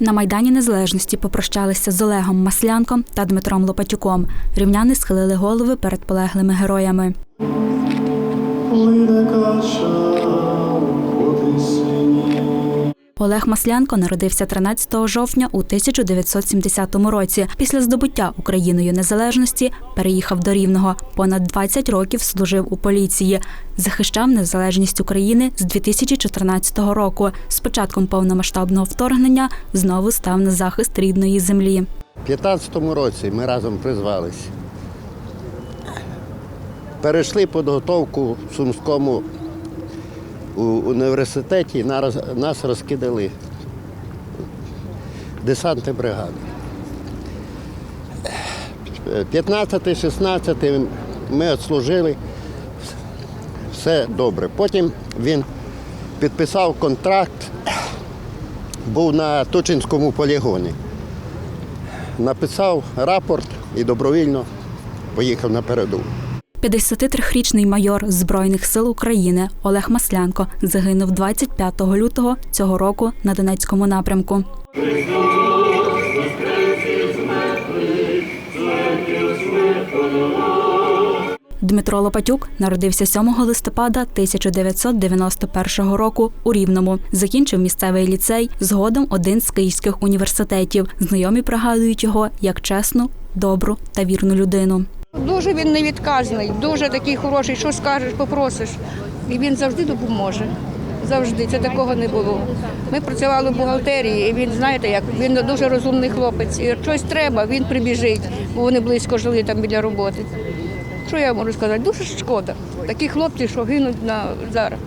На Майдані Незалежності попрощалися з Олегом Маслянком та Дмитром Лопатюком. Рівняни схилили голови перед полеглими героями. Олег Маслянко народився 13 жовтня у 1970 році. Після здобуття Україною незалежності переїхав до Рівного. Понад 20 років служив у поліції. Захищав незалежність України з 2014 року. З початком повномасштабного вторгнення знову став на захист рідної землі. У 15-му році ми разом призвались. Перейшли підготовку в Сумському у університеті, нас, розкидали десанти бригади. 15-16 ми відслужили, все добре. Потім він підписав контракт, був на Тучинському полігоні написав рапорт і добровільно поїхав на передову. 53-річний майор Збройних сил України Олег Маслянко загинув 25 лютого цього року на Донецькому напрямку. Дмитро Лопатюк народився 7 листопада 1991 року у Рівному. Закінчив місцевий ліцей, згодом один з київських університетів. Знайомі пригадують його як чесну, добру та вірну людину. Дуже він невідказний, дуже такий хороший. Що скажеш, попросиш. І він завжди допоможе. Завжди це такого не було. Ми працювали в бухгалтерії, і він, знаєте, як він дуже розумний хлопець. І щось треба, він прибіжить, бо вони близько жили там біля роботи. Що я можу сказати? Дуже шкода. Такі хлопці, що гинуть на зараз.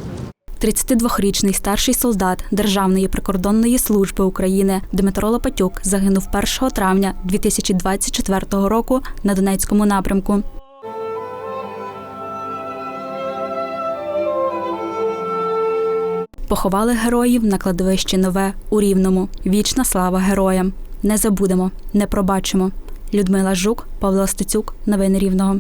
32-річний старший солдат Державної прикордонної служби України Дмитро Лопатюк загинув 1 травня 2024 року на Донецькому напрямку. Поховали героїв на кладовищі Нове у Рівному. Вічна слава героям. Не забудемо, не пробачимо. Людмила Жук, Павло Стецюк, новини Рівного.